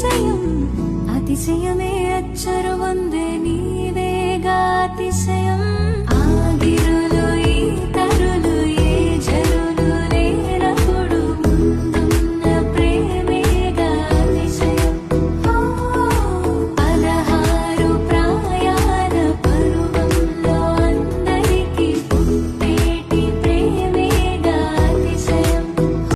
அதிசயம் அதிசயமே அச்சரு வந்தே நீவேக அதிசயம்